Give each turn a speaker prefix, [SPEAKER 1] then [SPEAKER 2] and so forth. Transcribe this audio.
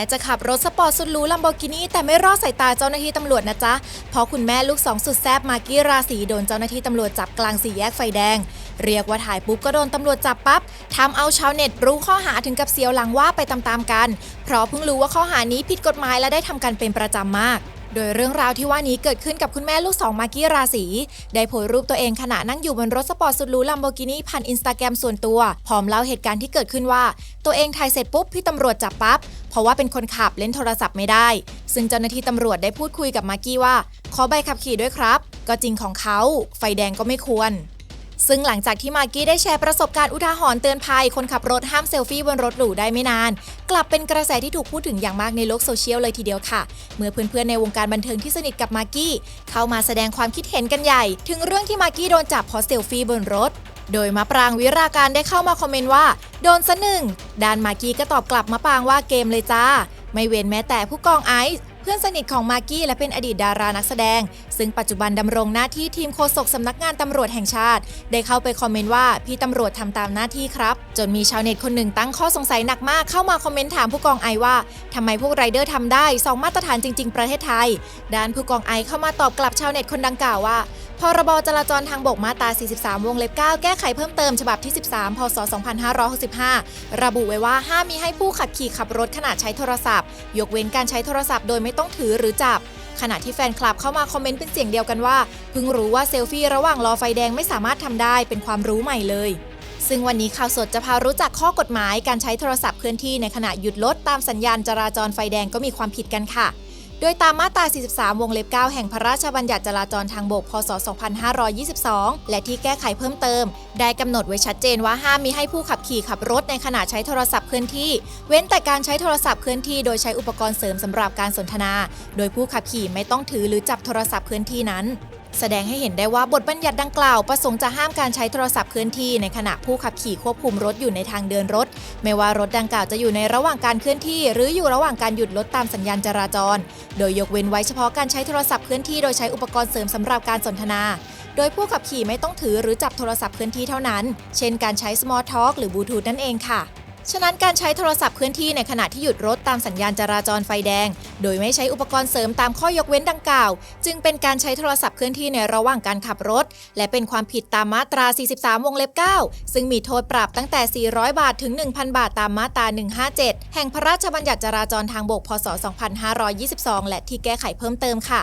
[SPEAKER 1] ม้จะขับรถสปอร์ตสุดหรูลัมโบกินี่แต่ไม่รอดสายตาเจ้าหน้าที่ตำรวจนะจ๊ะ เพราะคุณแม่ลูกสองสุดแซบมากกี้ราศีโดนเจ้าหน้าที่ตำรวจจับกลางสี่แยกไฟแดง เรียกว่าถ่ายปุ๊บก็โดนตำรวจจับปั๊บทำเอาชาวเน็ตรู้ข้อหาถึงกับเสียวหลังว่าไปตามๆกัน เพราะเพิ่งรู้ว่าข้อหานี้ผิดกฎหมายและได้ทำกันเป็นประจำมาก โดยเรื่องราวที่ว่านี้เกิดขึ้นกับคุณแม่ลูกสองมากกี้ราศี ได้โพสรูปตัวเองขณะนั่งอยู่บนรถสปอร์ตสุดหรูลัมโบกินีผ่านอินสตาแกรมส่วนตัว พร้อมเล่าเหตุการณ์ที่เกิดขึ้นว่า ตัวเองถ่ายเสร็จปุ๊บพี่ตำรวจจับปั๊บ เพราะว่าเป็นคนขับเล่นโทรศัพท์ไม่ได้ ซึ่งเจ้าหน้าที่ตำรวจได้พูดคุยกับมากี้ว่า ขอใบขับขี่ด้วยครับ ก็จริงของเขา ไฟแดงก็ไม่ควร ซึ่งหลังจากที่มากกี้ได้แชร์ประสบการณ์อุทาหรณ์เตือนภัย คนขับรถห้ามเซลฟี่บนรถหรูได้ไม่นาน กลับเป็นกระแสที่ถูกพูดถึงอย่างมากในโลกโซเชียลเลยทีเดียวค่ะ เมื่อเพื่อนๆในวงการบันเทิงที่สนิทกับมากกี้เข้ามาแสดงความคิดเห็นกันใหญ่ ถึงเรื่องที่มากกี้โดนจับเพราะเซลฟี่บนรถโดยมะปรางวิราการได้เข้ามาคอมเมนต์ว่า โดนซะหนึ่งด้านมากกี้ก็ตอบกลับมะปรางว่าเกมเลยจ้า ไม่เว้นแม้แต่ผู้กองไอซ์ พื่อนสนิทของมากกี้และเป็นอดีตดารานักแสดง ซึ่งปัจจุบันดำรงหน้าที่ทีมโฆษกสำนักงานตำรวจแห่งชาติ ได้เข้าไปคอมเมนต์ว่าพี่ตำรวจทำตามหน้าที่ครับ จนมีชาวเน็ตคนหนึ่งตั้งข้อสงสัยหนักมากเข้ามาคอมเมนต์ถามผู้กองไอว่าทำไมพวกไรเดอร์ทำได้สองมาตรฐานจริง ๆ ประเทศไทย ด้านผู้กองไอเข้ามาตอบกลับชาวเน็ตคนดังกล่าวว่า พรบจราจรทางบกมาตรา 43 วงเล็บ 9 แก้ไขเพิ่มเติมฉบับที่ 13 พศ 2565 ระบุไว้ว่าห้ามมีให้ผู้ขับขี่ขับรถขณะใช้โทรศัพท์ ยกเว้นการใช้โทรศัพท์โดยไม่ต้องถือหรือจับ ขณะที่แฟนคลับเข้ามาคอมเมนต์เป็นเสียงเดียวกันว่า เพิ่งรู้ว่าเซลฟี่ระหว่างรอไฟแดงไม่สามารถทำได้เป็นความรู้ใหม่เลย ซึ่งวันนี้ข่าวสดจะพารู้จักข้อกฎหมายการใช้โทรศัพท์เคลื่อนที่ในขณะหยุดรถตามสัญญาณจราจรไฟแดงก็มีความผิดกันค่ะ โดยตามมาตรา 43 วงเล็บ 9 แห่งพระราชบัญญัติจราจรทางบก พศ 2522 และที่แก้ไขเพิ่มเติม ได้กำหนดไว้ชัดเจนว่าห้ามมีให้ผู้ขับขี่ขับรถในขณะใช้โทรศัพท์เคลื่อนที่ เว้นแต่การใช้โทรศัพท์เคลื่อนที่โดยใช้อุปกรณ์เสริมสำหรับการสนทนา โดยผู้ขับขี่ไม่ต้องถือหรือจับโทรศัพท์เคลื่อนที่นั้น แสดงให้เห็นได้ว่าบทบัญญัติดังกล่าว ประสงค์จะห้ามการใช้โทรศัพท์เคลื่อนที่ในขณะผู้ขับขี่ควบคุมรถอยู่ในทางเดินรถ ไม่ว่ารถดังกล่าวจะอยู่ในระหว่างการเคลื่อนที่ หรืออยู่ระหว่างการหยุดรถตามสัญญาณจราจร โดยยกเว้นไว้เฉพาะการใช้โทรศัพท์เคลื่อนที่โดยใช้อุปกรณ์เสริมสำหรับการสนทนา โดยผู้ขับขี่ไม่ต้องถือหรือจับโทรศัพท์เคลื่อนที่เท่านั้น เช่น การใช้ small talk หรือบลูทูธนั่นเองค่ะ ฉะนั้นการใช้โทรศัพท์เคลื่อนที่ในขณะที่หยุดรถตามสัญญาณจราจรไฟแดง โดยไม่ใช้อุปกรณ์เสริมตามข้อยกเว้นดังกล่าว จึงเป็นการใช้โทรศัพท์เคลื่อนที่ในระหว่างการขับรถ และเป็นความผิดตามมาตรา 43 วงเล็บ 9 ซึ่งมีโทษปรับตั้งแต่ 400 บาทถึง 1,000 บาทตามมาตรา 157 แห่งพระราชบัญญัติจราจรทางบก พศ 2522 และที่แก้ไขเพิ่มเติมค่ะ